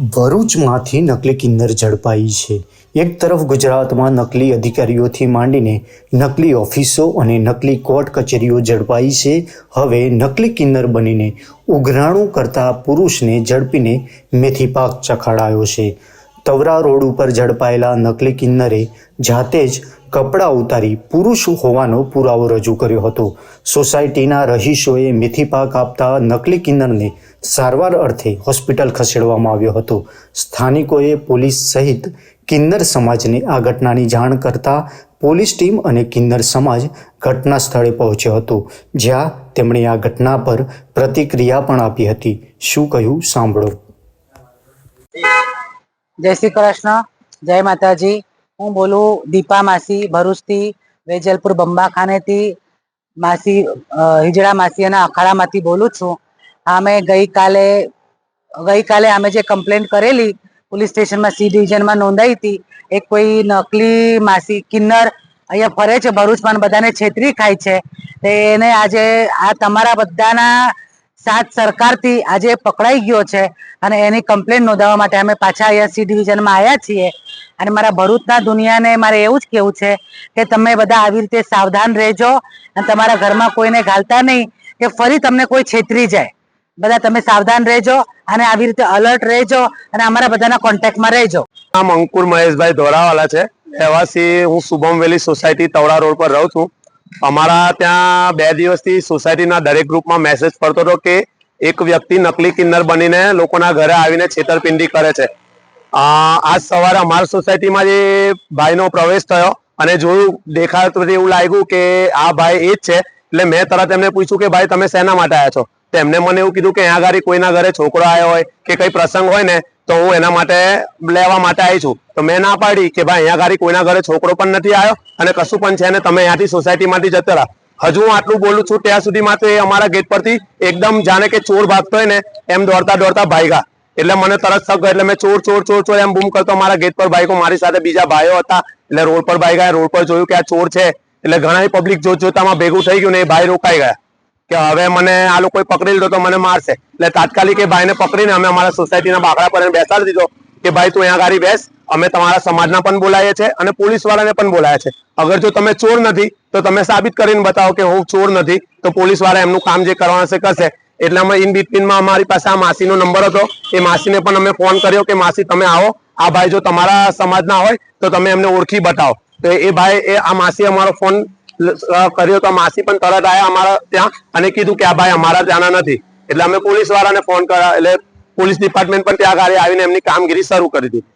ભરૂચમાંથી નકલી કિન્નર ઝડપાઈ છે. એક તરફ ગુજરાતમાં નકલી અધિકારીઓથી માંડીને નકલી ઓફિસો અને નકલી કોર્ટ કચેરીઓ ઝડપાઈ છે. હવે નકલી કિન્નર બનીને ઉઘરાણું કરતા પુરુષને ઝડપીને મેથી પાક ચખાડાયો છે. તવરા રોડ ઉપર ઝડપાયેલા નકલી કિન્નરે જાતે જ કપડાં ઉતારી પુરુષ હોવાનો પુરાવો રજૂ કર્યો હતો. સોસાયટીના રહીશોએ મેથી આપતા નકલી કિન્નરને સારવાર અર્થે હોસ્પિટલ ખસેડવામાં આવ્યો હતો. સ્થાનિકોએ પોલીસ સહિત કિન્નર સમાજને આ ઘટનાની જાણ કરતા પોલીસ ટીમ અને કિન્નર સમાજ ઘટના સ્થળે પહોંચ્યો હતો, જ્યાં તેમણે આ ઘટના પર પ્રતિક્રિયા પણ આપી હતી. શું કહ્યું? સાંભળો. જય શ્રી કૃષ્ણ, જય માતાજી. હું બોલું દીપા માસી, ભરૂચથી, વેજલપુર બંબાખાનેથી માસી હિજડા માસી અને અખાડામાંથી બોલું છું. અમે ગઈકાલે ગઈકાલે અમે જે કમ્પ્લેન કરેલી પોલીસ સ્ટેશનમાં સી ડિવિઝનમાં નોંધાઈ હતી એક કોઈ નકલી માસી કિન્નર અહીંયા ફરે છે, ભરૂચમાં બધાને છેતરી ખાય છે. તે એને આજે આ તમારા બધાના સાથ સરકારથી આજે પકડાઈ ગયો છે અને એની કમ્પ્લેન નોંધાવવા માટે અમે પાછા અહીંયા સી ડિવિઝનમાં આવ્યા છીએ. અને મારા ભરૂચના દુનિયાને મારે એવું જ કહેવું છે કે તમે બધા આવી રીતે સાવધાન રહેજો અને તમારા ઘરમાં કોઈને ઘાલતા નહીં કે ફરી તમને કોઈ છેતરી જાય. બધા તમે સાવધાન રહેજો અને આવી રીતે અલર્ટ રહેજો અને અમારા બધાના કોન્ટેક્ટમાં રહેજો. નામ અંકુર મહેશભાઈ ધોરાવાલા છે. રહેવાસી હું Shubham valley society Tavda road પર રહું છું. અમારા ત્યાં બે દિવસથી સોસાયટીના દરેક ગ્રુપમાં મેસેજ પડતો હતો કે એક વ્યક્તિ નકલી કિન્નર બનીને લોકોના ઘરે આવીને છેતરપિંડી કરે છે. આજ સવારે અમારી સોસાયટીમાં જે ભાઈનો પ્રવેશ થયો અને જોયું દેખાતું એવું લાગ્યું કે આ ભાઈ એ જ છે. એટલે મેં તરત એમને પૂછ્યું કે ભાઈ તમે શેના માટે આવ્યા છો? તો એમને મને એવું કીધું કે અહીંયા આગળ કોઈના ઘરે છોકરો આવ્યો હોય કે કઈ પ્રસંગ હોય ને તો હું એના માટે લેવા માટે આવી છું. તો મેં ના પાડી કે ભાઈ અહીંયા આગળ કોઈના ઘરે છોકરો પણ નથી આવ્યો અને કશું પણ છે ને તમે અહીંયાથી સોસાયટીમાંથી જતા રહ્યા હજુ હું આટલું બોલું છું ત્યાં સુધીમાં તો એ અમારા ગેટ પરથી એકદમ જાણે કે ચોર ભાગતો હોય ને એમ દોડતા દોડતા ભાઈગા. એટલે મને તરત શક એટલે મેં ચોર ચોર ચોર ચોર એમ બૂમ કરતો મારા ગેટ પર ભાઈકો મારી સાથે બીજા ભાઈઓ હતા. એટલે રોડ પર ભાગ્યા રોડ પર જોયું કે આ ચોર છે. એટલે ઘણા પબ્લિક જોત જોતામાં ભેગું થઈ ગયું ને એ ભાઈ રોકાઈ ગયા. કે હવે મને આ લોકોએ પકડી લીધો તો મને મારશે. એટલે તાત્કાલિક એ ભાઈને પકડીને અમે અમારા સોસાયટીના બાકડા પર બેસાડી દીધો કે ભાઈ તું અહીંયા ગાડી બેસ, અમે તમારા સમાજના પણ બોલાવીએ છીએ અને પોલીસ વાળાને પણ બોલાયા છે અગર જો તમે ચોર નથી, તો તમે સાબિત કરીને બતાવો કે હું ચોર નથી, તો પોલીસવાળા એમનું કામ જે કરવાનું છે કરશે. એટલે અમે ઇન બિટવીનમાં અમારી પાસે આ માસીનો નંબર હતો. એ માસીને પણ અમે ફોન કર્યો કે માસી તમે આવો. આ ભાઈ જો તમારા સમાજના હોય, તો તમે એમને ઓળખી બતાવો. તો એ ભાઈ, એ આ માસી અમારો ફોન કર્યો તો માસી પણ તરત આવ્યા અમારા ત્યાં અને કીધું કે આ ભાઈ અમારા ત્યાંના નથી. એટલે અમે પોલીસ વાળાને ફોન કર્યા, એટલે પોલીસ ડિપાર્ટમેન્ટ પણ ત્યાં આગળ આવીને એમની કામગીરી શરૂ કરી દીધી.